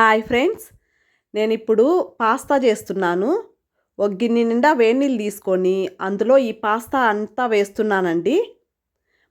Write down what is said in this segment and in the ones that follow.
Hi friends నేను ఇప్పుడు pasta చేస్తున్నాను. ఒక గిన్నె నిండా వేడినీళ్ళు తీసుకొని అందులో ఈ పాస్తా అంతా వేస్తున్నానండి.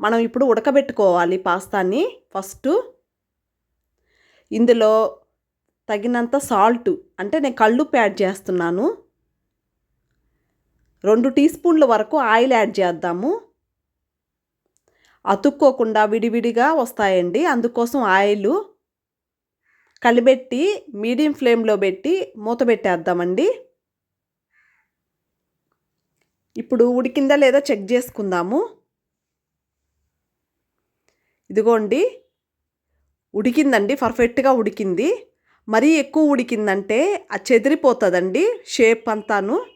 మనం ఇప్పుడు ఉడకబెట్టుకోవాలి పాస్తాని ఫస్ట్. ఇందులో తగినంత సాల్ట్ అంటే నేను కళ్ళుప్పు యాడ్ చేస్తున్నాను. రెండు టీ స్పూన్ల వరకు ఆయిల్ యాడ్ చేద్దాము. అతుక్కోకుండా విడివిడిగా వస్తాయండి అందుకోసం ఆయిల్. కలిపెట్టి మీడియం ఫ్లేమ్లో పెట్టి మూత పెట్టేద్దామండి. ఇప్పుడు ఉడికిందా లేదా చెక్ చేసుకుందాము. ఇదిగోండి. ఉడికిందండి పర్ఫెక్ట్గా ఉడికింది. మరీ ఎక్కువ ఉడికిందంటే అది చెదిరిపోతుందండి షేప్ అంతాను.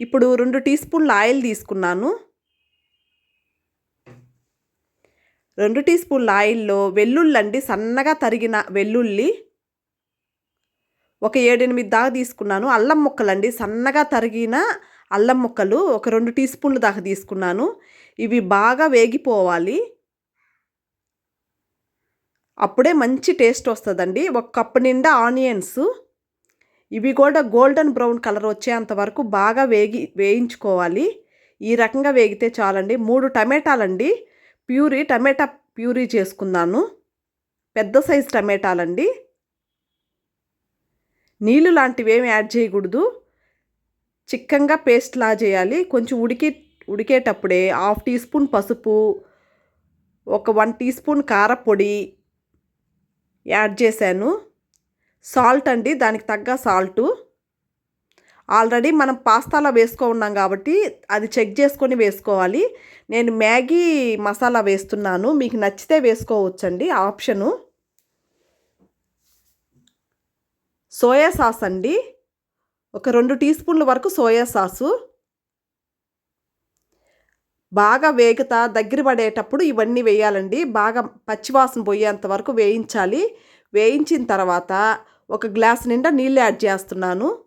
ఇప్పుడు రెండు టీ స్పూన్ల ఆయిల్ తీసుకున్నాను. రెండు టీ స్పూన్ల ఆయిల్లో వెల్లుల్లి అండి సన్నగా తరిగిన వెల్లుల్లి. ఒక ఏడెనిమిది దాకా తీసుకున్నాను. అల్లం ముక్కలండి సన్నగా తరిగిన అల్లం ముక్కలు ఒక రెండు టీ స్పూన్ల దాకా తీసుకున్నాను. ఇవి బాగా వేగిపోవాలి. అప్పుడే మంచి టేస్ట్ వస్తుందండి. ఒక కప్పు నిండా ఆనియన్స్. ఇవి కూడా గోల్డెన్ బ్రౌన్ కలర్ వచ్చేంత వరకు బాగా వేగి వేయించుకోవాలి. ఈ రకంగా వేగితే చాలండి. మూడు టమాటాలండి. ప్యూరీ టమాటా ప్యూరీ చేసుకున్నాను. పెద్ద సైజు టమాటాలండి. నీళ్ళు లాంటివి ఏమి యాడ్ చేయకూడదు. చిక్కంగా పేస్ట్లా చేయాలి. కొంచెం ఉడికి ఉడికేటప్పుడే హాఫ్ టీ స్పూన్ పసుపు ఒక వన్ టీ స్పూన్ కారపొడి యాడ్ చేశాను. సాల్ట్ అండి దానికి తగ్గ సాల్టు. ఆల్రెడీ మనం పాస్తాలో వేసుకో ఉన్నాం కాబట్టి అది చెక్ చేసుకొని వేసుకోవాలి. నేను మ్యాగీ మసాలా వేస్తున్నాను. మీకు నచ్చితే వేసుకోవచ్చండి. ఆప్షను సోయా సాస్ అండి. ఒక రెండు టీ స్పూన్ల వరకు సోయా సాసు. బాగా వేగుతా దగ్గర పడేటప్పుడు ఇవన్నీ వేయాలండి. బాగా పచ్చివాసన పోయేంత వరకు వేయించాలి. వేయించిన తర్వాత ఒక గ్లాస్ నిండా నీళ్ళు యాడ్ చేస్తున్నాను.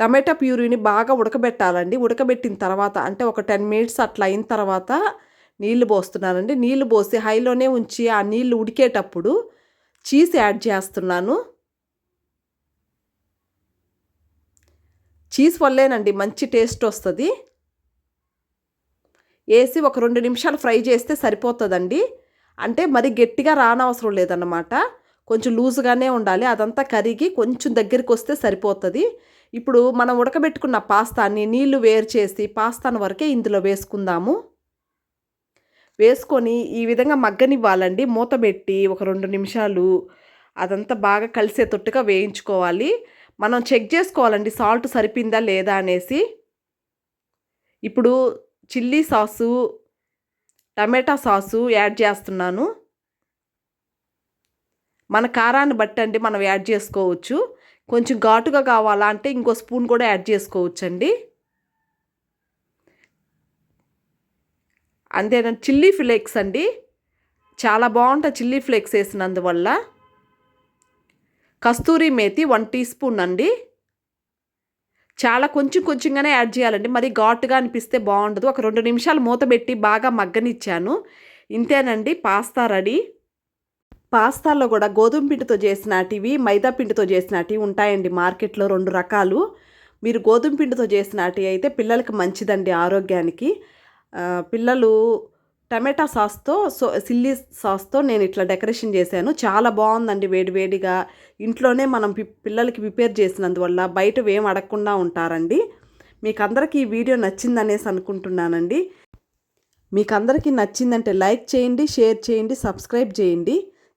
టమాటా ప్యూరీని బాగా ఉడకబెట్టాలండి. ఉడకబెట్టిన తర్వాత అంటే ఒక టెన్ మినిట్స్ అట్లా అయిన తర్వాత నీళ్ళు పోస్తున్నానండి. నీళ్ళు పోసి హైలోనే ఉంచి ఆ నీళ్ళు ఉడికేటప్పుడు చీజ్ యాడ్ చేస్తున్నాను. చీజ్ వల్లేనండి మంచి టేస్ట్ వస్తుంది. వేసి ఒక రెండు నిమిషాలు ఫ్రై చేస్తే సరిపోతుందండి. అంటే మరి గట్టిగా రానవసరం లేదన్నమాట. కొంచెం లూజ్గానే ఉండాలి. అదంతా కరిగి కొంచెం దగ్గరికి వస్తే సరిపోతుంది. ఇప్పుడు మనం ఉడకబెట్టుకున్న పాస్తాని నీళ్ళు వేరు చేసి పాస్తాను వరకే ఇందులో వేసుకుందాము. వేసుకొని ఈ విధంగా మగ్గనివ్వాలండి. మూత పెట్టి ఒక రెండు నిమిషాలు అదంతా బాగా కలిసేటట్టుగా వేయించుకోవాలి. మనం చెక్ చేసుకోవాలండి సాల్ట్ సరిపోయిందా లేదా అనేసి. ఇప్పుడు chilli sauce tomato sauce add చేస్తున్నాను. మన కారాన్ని బట్టి అండి మనం యాడ్ చేసుకోవచ్చు. కొంచెం ఘాటుగా కావాలా అంటే ఇంకో స్పూన్ కూడా యాడ్ చేసుకోవచ్చండి. అంతేనండి చిల్లీ ఫ్లేక్స్ అండి. చాలా బాగుంటుంది చిల్లీ ఫ్లేక్స్ వేసినందువల్ల. కస్తూరి మేతి వన్ టీ స్పూన్ అండి. చాలా కొంచెం కొంచెంగానే యాడ్ చేయాలండి. మరి ఘాటుగా అనిపిస్తే బాగుండదు. ఒక రెండు నిమిషాలు మూత పెట్టి బాగా మగ్గనిచ్చాను. ఇంతేనండి. Pasta ready. పాస్తాలో కూడా గోధుమ పిండితో చేసినటివి మైదా పిండితో చేసినటివి ఉంటాయండి మార్కెట్లో రెండు రకాలు. మీరు గోధుమ పిండితో చేసినటి అయితే పిల్లలకి మంచిదండి ఆరోగ్యానికి. పిల్లలు టమాటా సాస్తో సో సిల్లీ సాస్తో నేను ఇట్లా డెకరేషన్ చేశాను. చాలా బాగుందండి వేడివేడిగా ఇంట్లోనే మనం పిల్లలకి ప్రిపేర్ చేసినందువల్ల బయట ఏం అడగకుండా ఉంటారండి. మీకు అందరికీ ఈ వీడియో నచ్చిందనేసి అనుకుంటున్నానండి. మీకు అందరికీ నచ్చిందంటే లైక్ చేయండి షేర్ చేయండి సబ్స్క్రైబ్ చేయండి.